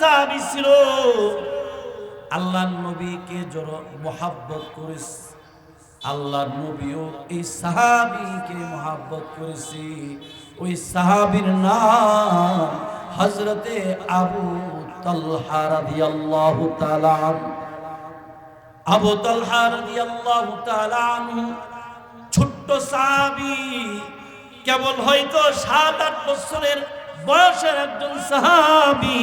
সাহাবি ছিল। আল্লাহ নবীকে জড় মোহাব্বত করেছে। আল্লাহ নবীও এই সাহাবিকে মোহাব্বত করেছে। ওই সাহাবির নাম হজরতে আবু তালহা তাআলা আনহু। আবু তালহা তাআলা আনহু ছোট্ট সাহাবি, কেবল হয়তো সাত আট বছরের বয়সের একজন সাহাবি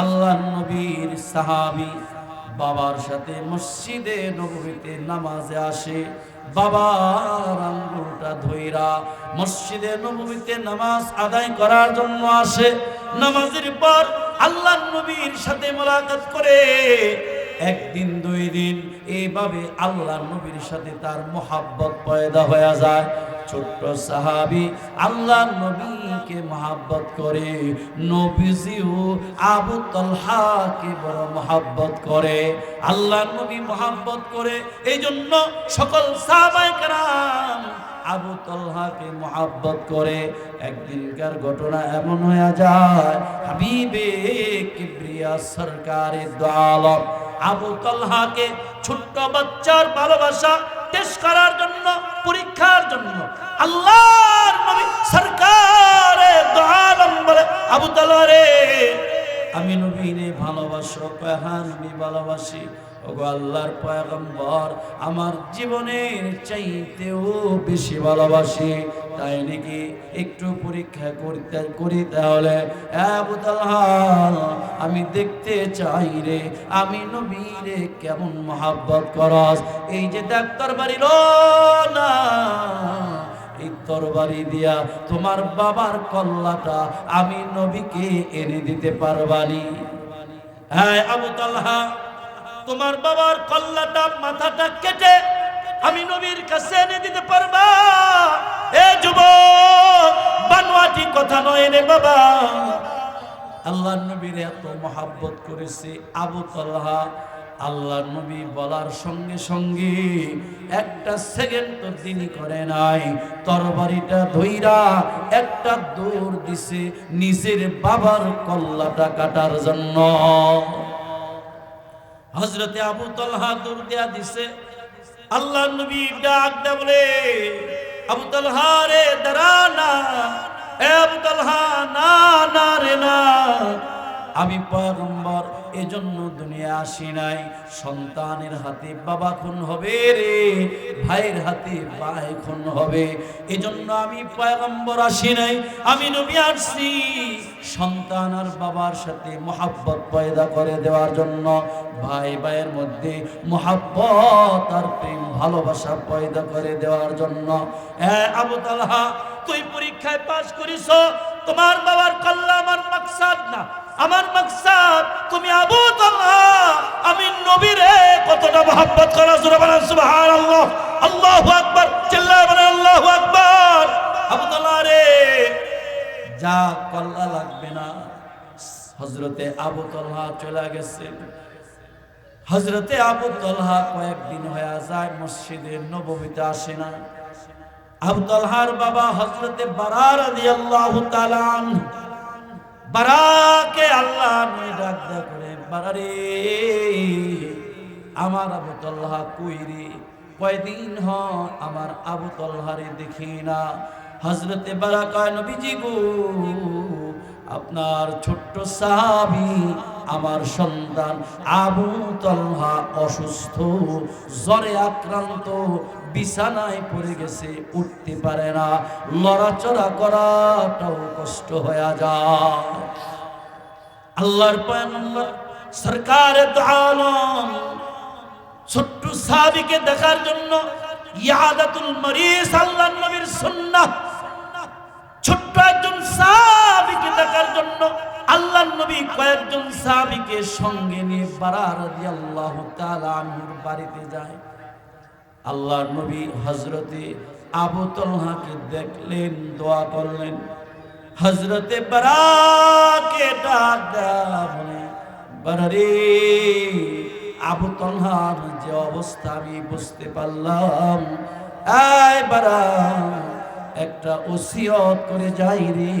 আল্লাহ নবীর সাহাবি বাবার সাথে মসজিদে নবীতে নামাজে আসে। বাবার আঙ্গুলটা ধৈরা মসজিদে নবীতে নামাজ আদায় করার জন্য আসে। নামাজের পর আল্লাহ নবীর সাথে মোলাকাত করে একদিন, দুই দিন এইভাবে আল্লাহ নবীর সাথে তার মোহাব্বত পয়দা হয়ে যায়। ছোট্ট সাহাবি আল্লাহ নবীকে মোহাব্বত করে, নবীজিও আবু তলহাকে বড় মোহাব্বত করে। আল্লাহ নবী মোহাব্বত করে এই জন্য সকল সাহাবায়ে কেরাম আবু তলহাকে মোহাব্বত করে। একদিনকার ঘটনা এমন হয়ে যায়, হাবিবে কিবরিয়া সরকারের দোয়ালম আবু তলহাকে ছোট্ট বাচ্চার ভালোবাসা টেস্ট করার জন্য, পরীক্ষার জন্য আল্লাহর নবী সরকারের দোয়ালম বলে, আবু তলহারে আমি নবীনে ভালোবাসো পেহান নবী ভালোবাসি ওগো আল্লাহর পয়গম্বর, আমার জীবনের চাইতেও বেশি ভালোবাসি। তাই নাকি একটু পরীক্ষা করতে, করি তাহলে? আমি দেখতে চাই রে, আমি নবীরে কেমন মহাব্বত করস? এই যে ডাক্তার বাড়ির না, এই তরবারি দিয়া তোমার বাবার কল্লাটা আমি নবীকে এনে দিতে পারবানি। হ্যাঁ আবু তালহা। তোমার বাবার কল্লাটা, মাথাটা কেটে আমি নবীর কাছে এনে দিতে পারবা। এ যুবক, বানোয়াটি কথা নয় রে বাবা। আল্লাহ নবীর এত মহাব্বত করেছে আবু তালহা। আল্লাহ নবী বলার সঙ্গে সঙ্গে একটা সেকেন্ড তো তিনি করে নাই। তরবারিটা ধইরা একটা দৌড় দিছে নিজের বাবার কল্লাটা কাটার জন্য। হজরতে আবু তলহা দৌড় দেয়া দিছে। আল্লাহ নবী ডাক দে বলে, আবু তলহা রে, দাঁড়া না। আবু তলহা, না না রে, না। আমি পয়গম্বর, এজন্য দুনিয়া আসি নাই। সন্তানের হাতে বাবা খুন হবে রে, ভাইয়ের হাতে ভাই খুন হবে। এজন্য আমি পয়গম্বর আসি নাই, আমি নবী আসছি। সন্তান আর বাবার সাথে মহাব্বত পয়দা করে দেওয়ার জন্য ভাই ভাইয়ের মধ্যে মহাব্বত আর প্রেম ভালোবাসা পয়দা করে দেওয়ার জন্য। হ্যাঁ আবু তালহা, তুই পরীক্ষায় পাশ করিস, তোমার বাবার কল্লা আমার মাকসাদ না। আমার মাকসাদ, তুমি আবু তালহা, আমি নবীরে কতটা মহাব্বত করা জোরে বলেন, সুবহানাল্লাহ। আল্লাহু আকবার, চিল্লায় বলেন, আল্লাহু আকবার। আবু তালহা রে, যা কল্লা লাগবে না। হজরতে আবু তলহা চলে গেছে। হজরতে আবু তলহা কয়েকদিন হয়ে যায় মসজিদের নবমীতে আসে না। আবু তলহার বাবা হজরতে বারার রাদিয়াল্লাহু তাআলা আনহু। বারাকে আল্লাহ ডাক করে বারারে আমার আবু তলহা কই রে? কয়দিন হ আমার আবু তলহারে দেখি না। হজরতে বারাকা নবীজি গো, আপনার ছোট্ট সাহাবি, আমার সন্তান আবু তলহা অসুস্থ, জ্বরে আক্রান্ত, বিছানায় পড়ে গেছে, উঠতে পারে না। লড়াচড়া করাটাও কষ্ট হয়ে যায়। আল্লাহর পয়গম্বর, সরকারে আলম। ছোট্ট সাহাবীকে দেখার জন্য ইয়াদাতুল মরিস, আল্লাহর নবীর সুন্নাহ। ছোট্ট একজন সাহাবীকে দেখার জন্য আল্লাহর নবী কয়েকজন সাহাবীকে সঙ্গে নিয়ে বারা রাদিয়াল্লাহু তাআলা বাড়িতে যায়। আল্লাহর নবী হজরতে আবু তলহাকে দেখলেন, দোয়া করলেন। হজরতে বারাকে ডাক দেয়া বলে আবু তলহার যে অবস্থা আমি বুঝতে পারলাম। আয় বারা, একটা ওসিয়ত করে যাই রে।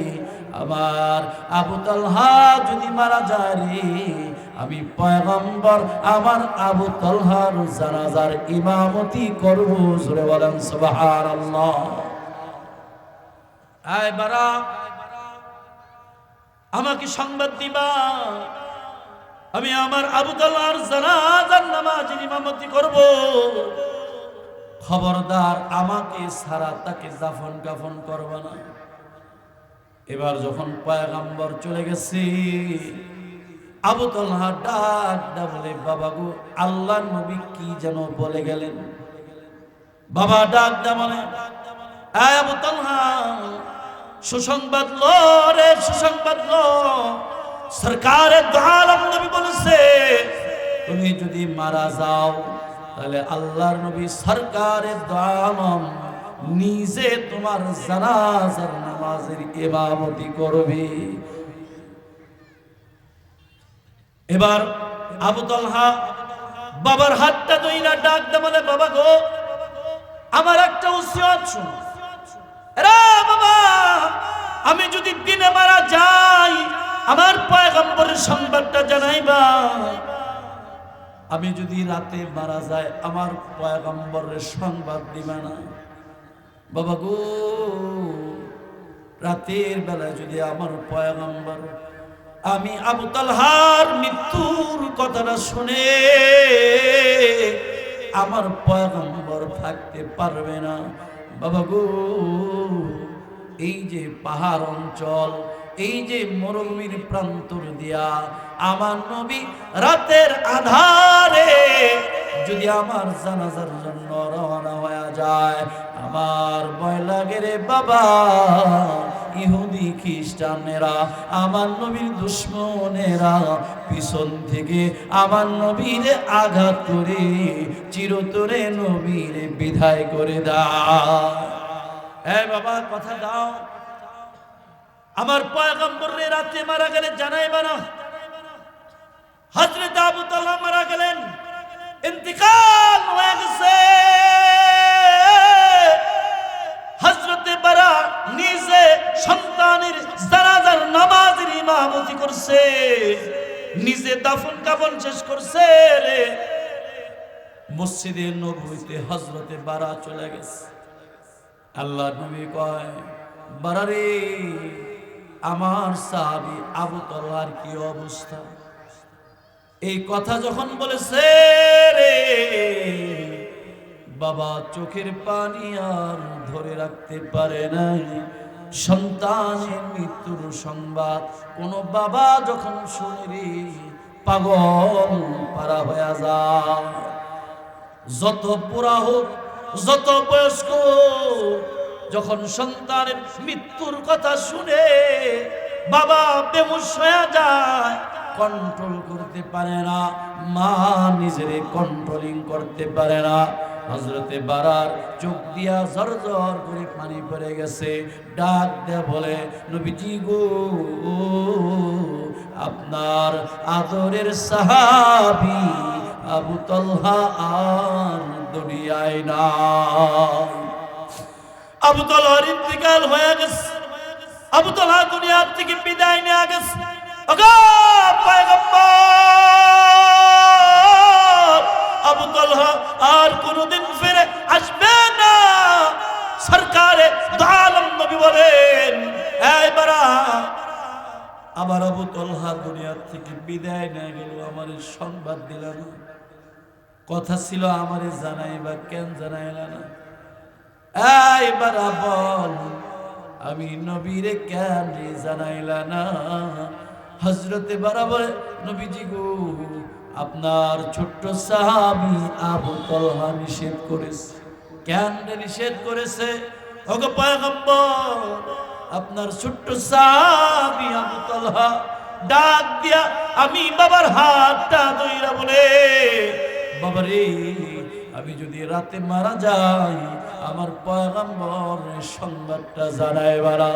আমার আবু তালহা যদি মারা যায় রে, আমি পয়গম্বর আমার আবু তালহার জানাজার ইমামতি করব জোরে বলেন সুবহানাল্লাহ। আয় বারা আমাকে সংবাদ দিবা। আমি আমার আবু তালহার জানাজার নামাজের ইমামতি করব, খবরদার আমাকে সারা তাকে দাফন কাফন করবে না। এবার যখন পয়গাম্বর চলে গেছে, আবু তলহা ডাক ডা বলে, বাবা গো, আল্লাহ নবী কি যেন বলে গেলেন? বাবা ডাক দা বলে আবু তলহা সুসংবাদ ল রে সুসংবাদ লো। সরকারের দোয়ালম নবী বলেছে, তুমি যদি মারা যাও, তাহলে আল্লাহর নবী সরকারের দোয়ালম নিজে তোমার জানাজার নামাজের ইমামতি করবে। এবার আবু তলহা বাবার হাতটা দইরা ডাক দে বলে, বাবা গো, আমার একটা উসিয়ত শুন। আমি যদি দিনে মারা যাই, আমার পয়গম্বরের সংবাদটা জানাইবা। আমি যদি রাতে মারা যায় আমার পয়গম্বরের সংবাদ দিবা না। বাবা গো, রাতের বেলায় যদি আমার পয়গম্বর, আমি আবু তালহার মৃত্যুর কথাটা শুনে আমার পয়গম্বর থাকতে পারবে না। বাবা গো এই যে পাহাড় অঞ্চল, এই যে মরুভূমির প্রান্তর দিয়া আমার নবী রাতের আধারে যদি আমার জানাজার জন্য রওনা হয়ে যায়, আমার ভয় লাগে রে বাবা। ইহুদি খ্রিস্টানেরা, আমার নবীর দুশ্মনেরা পিছন থেকে আমার নবীর আঘাত করে চিরতরে নবীর বিদায় করে দাও হ্যাঁ বাবা, কথা দাও। আমার পয়গম্বরের রাতে মারা গেলে জানাইবা না। হজরত আবু তাল্লাহ মারা গেলেন। ইন্তিকাল হয়ে গেছে। হজরতে বারা নিজে সন্তানের জানাজার নামাজের ইমামতি করছে। নিজে দাফন কাফন শেষ করছে রে। মসজিদে নবীতে হজরতে বারা চলে গেছে। আল্লাহ নবী কয়, বারারে, আমার সাহাবি আবু তলার কি অবস্থা? এই কথা যখন বলেছে রে, বাবা চোখের পানি আর ধরে রাখতে পারে নাই। সন্তানের মৃত্যুর সংবাদ, কোন বাবা যখন শুনে রে, পাগল পারা হয়ে যায়। যত পুরা হোক যত বয়স্ক, যখন সন্তানের মৃত্যুর কথা শুনে বাবা বেমুশ হয়ে যায় কন্ট্রোল করতে পারে না, মা নিজেরে কন্ট্রোলিং করতে পারে না। হজরতে বারার চোখ দিয়া ঝর করে পানি পড়ে গেছে। ডাক দে বলে, নবীজি গো, আপনার আদরের সাহাবি আবু তলহা আর দুনিয়ায় না আবু তলহার ইন্তিকাল হয়ে গেছে। আবু তলহা দুনিয়ার থেকে বিদায় নিয়ে গেছে। আবু তলহা আর কোনোদিন ফিরে আসবে না। সরকারে দালাম নবী বলেন এই বারা আমার আবু তলহা দুনিয়ার থেকে বিদায় নিয়ে গেল আমার সংবাদ দিল না কথা ছিল আমারে জানাই বা কেন জানাইলা না? এই বারা বল, আমি নবীরে কেন জানাইলা না? হজরতে বারাবার নবীজি গো, আপনার ছোট্ট সাহাবি আবু তলহা নিষেধ করেছে। কেন নিষেধ করেছে? ওগো পয়গম্বর আপনার ছোট্ট সাহাবি আবু তলহা ডাক দিয়া আমি বাবার হাতটা দইরা বলে, বাবারে, আমি যদি রাতে মারা যাই, আমার পয়গম্বর সংবাদটা জানায় বারা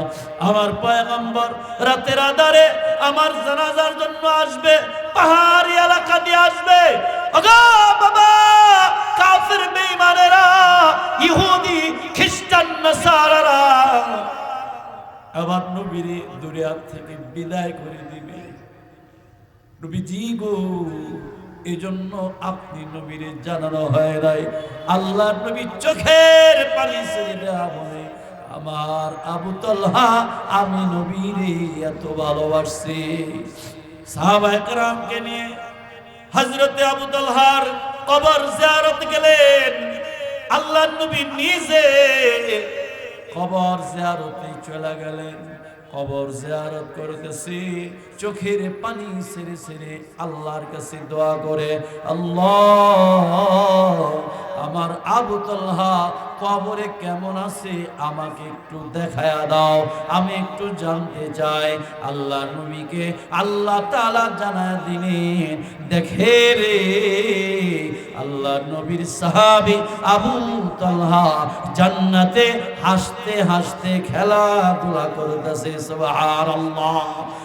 আমার পয়গম্বর রাতের আধারে আমার জানাজার জন্য আসবে, পাহাড়ি এলাকা দিয়ে আসবে। ওগো বাবা কাফ কাফের বেঈমানেরা, ইহুদি, খ্রিস্টান, নাসারারা আবার নবীর দুনিয়ার থেকে বিদায় করে দিবে। নবীজি গো এই জন্য আপনি নবীরে জানানো হয় নাই। আল্লাহ নবী চোখের পানি ছেড়ে দেওয়া আমার আবু তলহা, আমি নবীরে এত ভালোবাসছি। সাহাবায়ে কেরামকে নিয়ে হযরতে আবু তলহার কবর জিয়ারত গেলেন। আল্লাহ নবী নিজে কবর জিয়ারতে চলে গেলেন। কবর জিয়ারত করতেছি, চোখের পানি ছেড়ে ছেড়ে আল্লাহর কাছে দোয়া করে, আল্লাহ, আমার আবু তলহা কবরে কেমন আছে? আমাকে একটু দেখায়া দাও, আমি একটু জানতে চাই। আল্লাহ নবীকে আল্লাহ তাআলা জানা দিলেন, দেখে রে। আল্লাহ নবীর সাহাবী আবু তালহা জান্নাতে হাসতে হাসতে খেলাধুলা করতেছে, সুবহানাল্লাহ।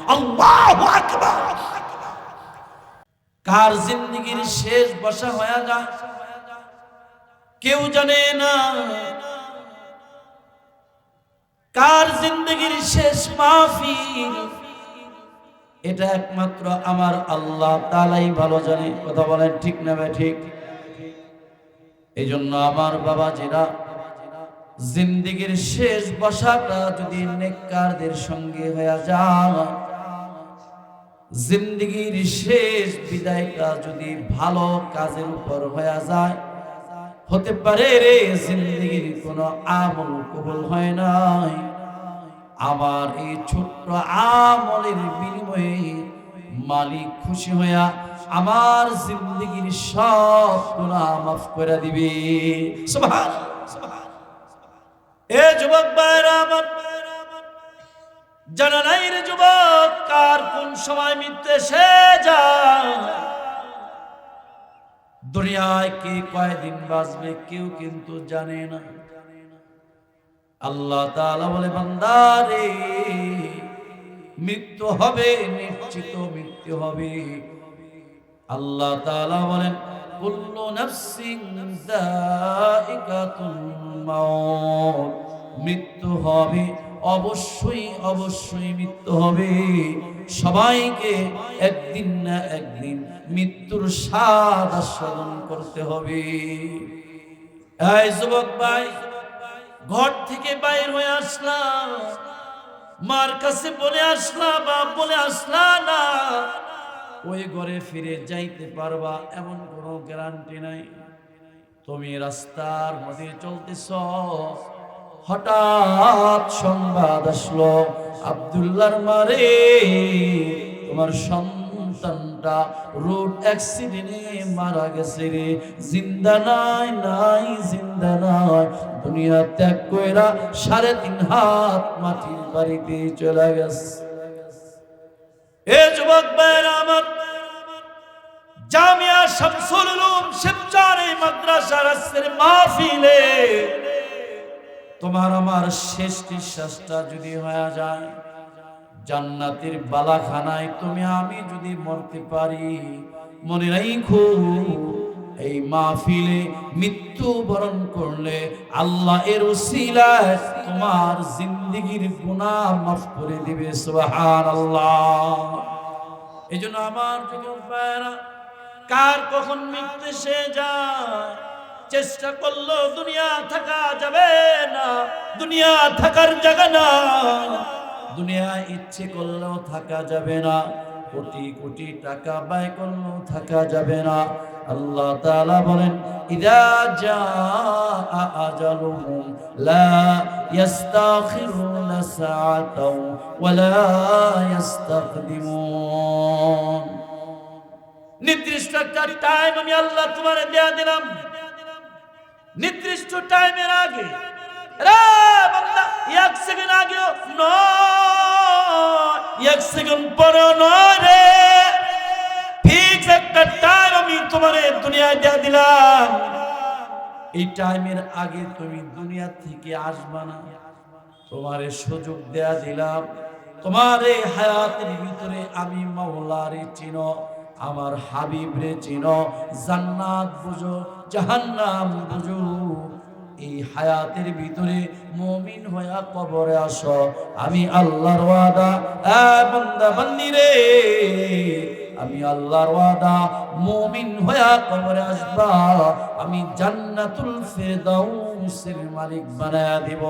আল্লাহু আকবার। কার জিন্দগির শেষ বসা হয়ে যায়? কেউ জানে না। কার জিন্দগির শেষ মাফি এটা একমাত্র আমার আল্লাহ তালাই ভালো জানে। কথা বলেন ঠিক না ভাই, ঠিক? এই জন্য আমার বাবা যেরা জিন্দিগির শেষ বসাটা যদি নেককারদের সঙ্গে হয়ে যায়, জিন্দিগির শেষ বিদায়টা যদি ভালো কাজের উপর হয়ে যায়, হতে পারে রে জিন্দিগির কোনো আমল কবুল হয় নাই। আমার এই ছোট্ট আমলের বিনিময়ে মালিক খুশি হইয়া আমার জিন্দগির সব গুনাহ মাফ করে দিবে। সুবহান এ যুবক ভাইরা আমার জানা নাই রে যুবক, কার কোন সময় মৃত্যু এসে যায়? দুনিয়ায় কে কয়দিন বাঁচবে কেউ কিন্তু জানে না। আল্লাহ বলে বান্দারে মৃত্যু হবে, নিশ্চিত মৃত্যু হবে। আল্লাহ তাআলা বলেন, কুল্লু নাফসিন যায়িকাতুল মাউত। মৃত্যু হবে, অবশ্যই অবশ্যই মৃত্যু হবে। সবাইকে একদিন না একদিন মৃত্যুর স্বাদ আস্বাদন করতে হবে। যুবক ভাই, ঘর থেকে বাইর হয়ে আসলাম মার কাছে বলে আসলাম বা বলে আসলা না ওই ঘরে ফিরে যাইতে পারবা, এমন কোনো গ্যারান্টি নাই। তুমি রাস্তার মধ্যে চলতেছ, হঠাৎ সংবাদ আসলো আব্দুল্লাহর মারে তোমার সন্তানটা রোড অ্যাক্সিডেন্টে মারা গেছে রে। জিন্দা নাই নাই, জিন্দা নাই, দুনিয়া ত্যাগ কইরা সাড়ে তিন হাত মাটির বাড়িতে চলে গেছে। তোমার আমার শেষ নিঃশ্বাসটা যদি হয়ে যায়, জান্নাতের বালাখানায় তুমি আমি যদি মরতে পারি, মনে রাখো এই মাহফিলে মৃত্যু বরণ করলে আল্লাহ এর তোমার জিন্দিগির গুনাহ মাফ করে দিবে, সুবহানাল্লাহ। এই জন্য আমার কার কখন মৃত্যু সে যায়, চেষ্টা করল দুনিয়া থাকা যাবে না, দুনিয়া থাকার জায়গা না। দুনিয়া ইচ্ছে করলেও থাকা যাবে না, কোটি কোটি টাকা ব্যয় করলেও থাকা যাবে না। আল্লাহ তাআলা বলেন, ইদা জাআ আজালুহুম, লা ইস্তাখিরুনা সাআতাও ওয়া লা ইস্তাকদিমুন। নির্দিষ্ট একটা টাইম আমি আল্লাহ তোমারে দেয়া দিলাম। নির্দিষ্ট টাইমের আগে। রে বান্দা, এক সেকেন্ড আগেও নয়, এক সেকেন্ড পরেও নয় রে। ফিক্স একটা টাইম আমি তোমারে দুনিয়ায় দেয়া দিলাম। এই টাইমের আগে তুমি দুনিয়া থেকে আসবা না। তোমারে সুযোগ দেয়া দিলাম। তোমার এই হায়াতের ভিতরে আমি মাওলারে চিনো, আমার হাবিব রে চিনো, জান্নাত বুঝো, জাহান্নাম বুঝো। এই হায়াতের ভিতরে মমিন হইয়া কবরে আস। আমি আল্লাহর ওয়াদা। বান্দা বান্দি রে আমি আল্লাহর ওয়াদা মুমিন হইয়া কবরে আসবা। আমি জান্নাতুল ফেরদাউসের মালিক বানায়া দিব।